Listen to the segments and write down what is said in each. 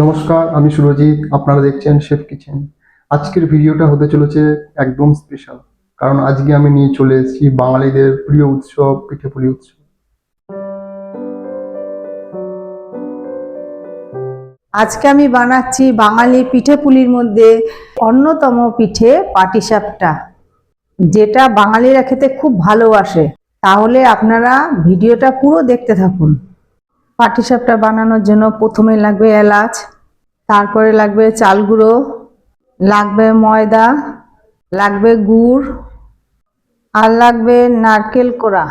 নমস্কার, আমি সুরজিৎ, আপনারা দেখছেন শেফ কিচেন আজকের ভিডিওটা হতে চলেছে একদম স্পেশাল কারণ আজকে আমি নিয়ে চলে এসেছি বাঙালিদের প্রিয় উৎসব পিঠেপুলি উৎসব। আজকে আমি বানাচ্ছি বাঙালি পিঠে পুলির মধ্যে অন্যতম পিঠে পাটিসাপটা যেটা বাঙালিরা খেতে খুব ভালোবাসে। তাহলে আপনারা ভিডিওটা পুরো দেখতে থাকুন। পাটিসাপটা বানানোর জন্য প্রথমে লাগবে এলাচ, তারপরে লাগবে চাল গুঁড়ো, লাগবে ময়দা, লাগবে গুড়, আর লাগবে নারকেল কোড়া।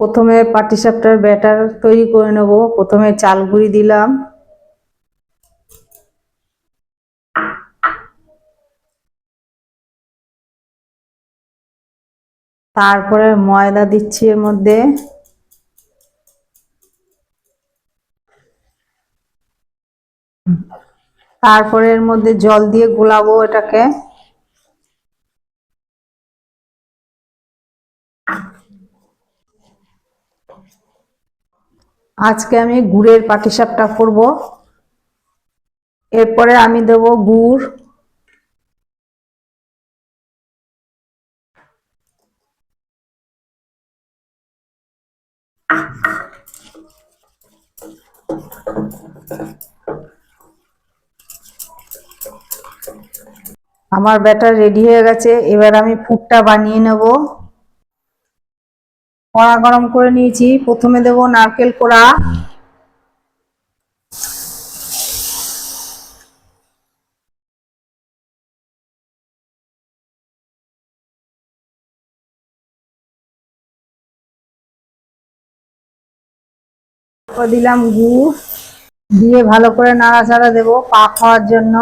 প্রথমে পাটিসাপটার ব্যাটার তৈরি করে নেব। প্রথমে চাল গুঁড়ি দিলাম। তারপরে ময়দা দিচ্ছি এর মধ্যে। তারপরে এর মধ্যে জল দিয়ে গোলাবো এটাকে। আজকে আমি গুড়ের পাটিসাপটা করব। এরপরে আমি দেব গুড়। আমার ব্যাটার রেডি হয়ে গেছে, এবার আমি ফুটটা বানিয়ে নেব। কড়া গরম করে নিয়েছি, প্রথমে দেব নারকেল কোড়া। দিলাম গুড়, দিয়ে ভালো করে নাড়াচাড়া দেবো পাক হওয়ার জন্য।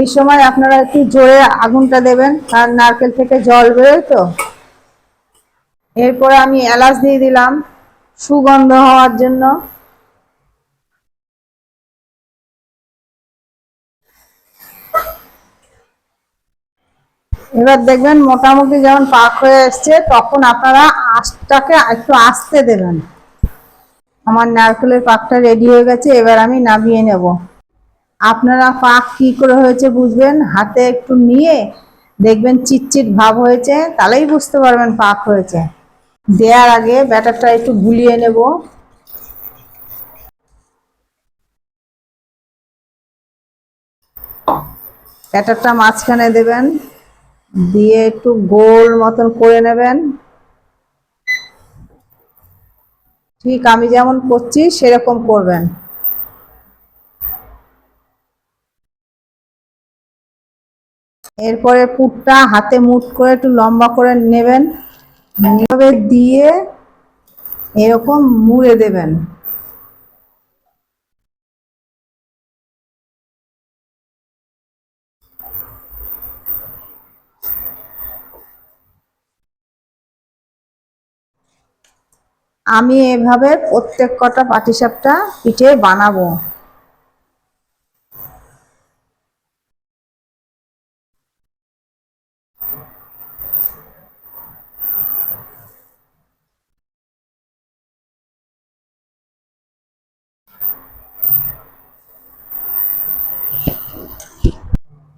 এই সময় আপনারা একটু জোরে আগুনটা দেবেন, কারণ নারকেল থেকে জল বেরোয় তো। এরপরে আমি এলাচ দিয়ে দিলাম, সুগন্ধ হওয়ার জন্য। এবার দেখবেন মোটামুটি যেমন পাক হয়ে এসছে, তখন আপনারা আঁচটাকে একটু আস্তে দেবেন। আমার নারকেলের পাকটা রেডি হয়ে গেছে, এবার আমি নামিয়ে নেব। আপনারা পাক কি করে হয়েছে বুঝবেন? হাতে একটু নিয়ে দেখবেন চিটচিট ভাব হয়েছে, তাহলেই বুঝতে পারবেন পাক হয়েছে। দেওয়ার আগে ব্যাটারটা একটু গুলিয়ে নেব। ব্যাটারটা মাঝখানে দেবেন, দিয়ে একটু গোল মতন করে নেবেন। ঠিক আমি যেমন করছি, সেরকম করবেন। এরপরে পুরটা হাতে মুট করে একটু লম্বা করে নেবেন। এভাবে দিয়ে এরকম মুড়ে দেবেন। আমি এভাবে প্রত্যেক কটা পাটিসাপটা পিঠে বানাবো।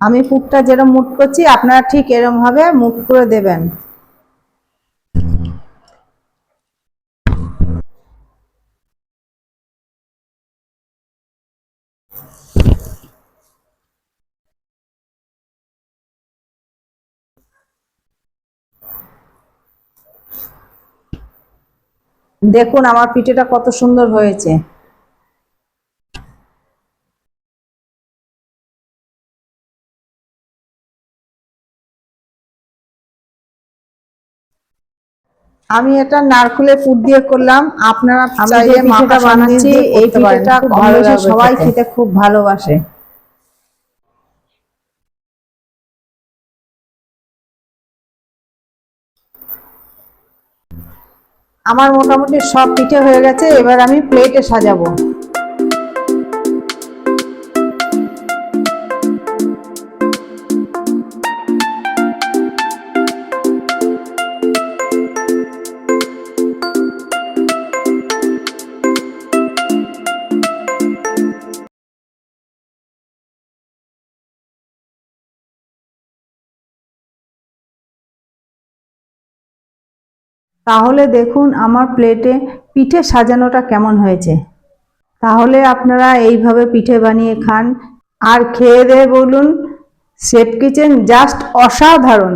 আমি পুকটা যেরকম মুট করছি, আপনারা ঠিক এরকম ভাবে মুট করে দেবেন। দেখুন, আমার পিঠেটা কত সুন্দর হয়েছে। আমি এটা নারকুলে ফুড দিয়ে করলাম। আপনারা চাইলে মাখা বানাচ্ছি, এই পিঠাটা লাগবে সবাই। খেতে। খুব ভালোবাসে। আমার মোটামুটি সব পিঠে হয়ে গেছে এবার আমি প্লেটে সাজাবো। তাহলে দেখুন আমার প্লেটে পিঠে সাজানোটা কেমন হয়েছে। তাহলে আপনারা এইভাবে পিঠে বানিয়ে খান। আর খেয়ে দেয়ে বলুন সেফ কিচেন জাস্ট অসাধারণ।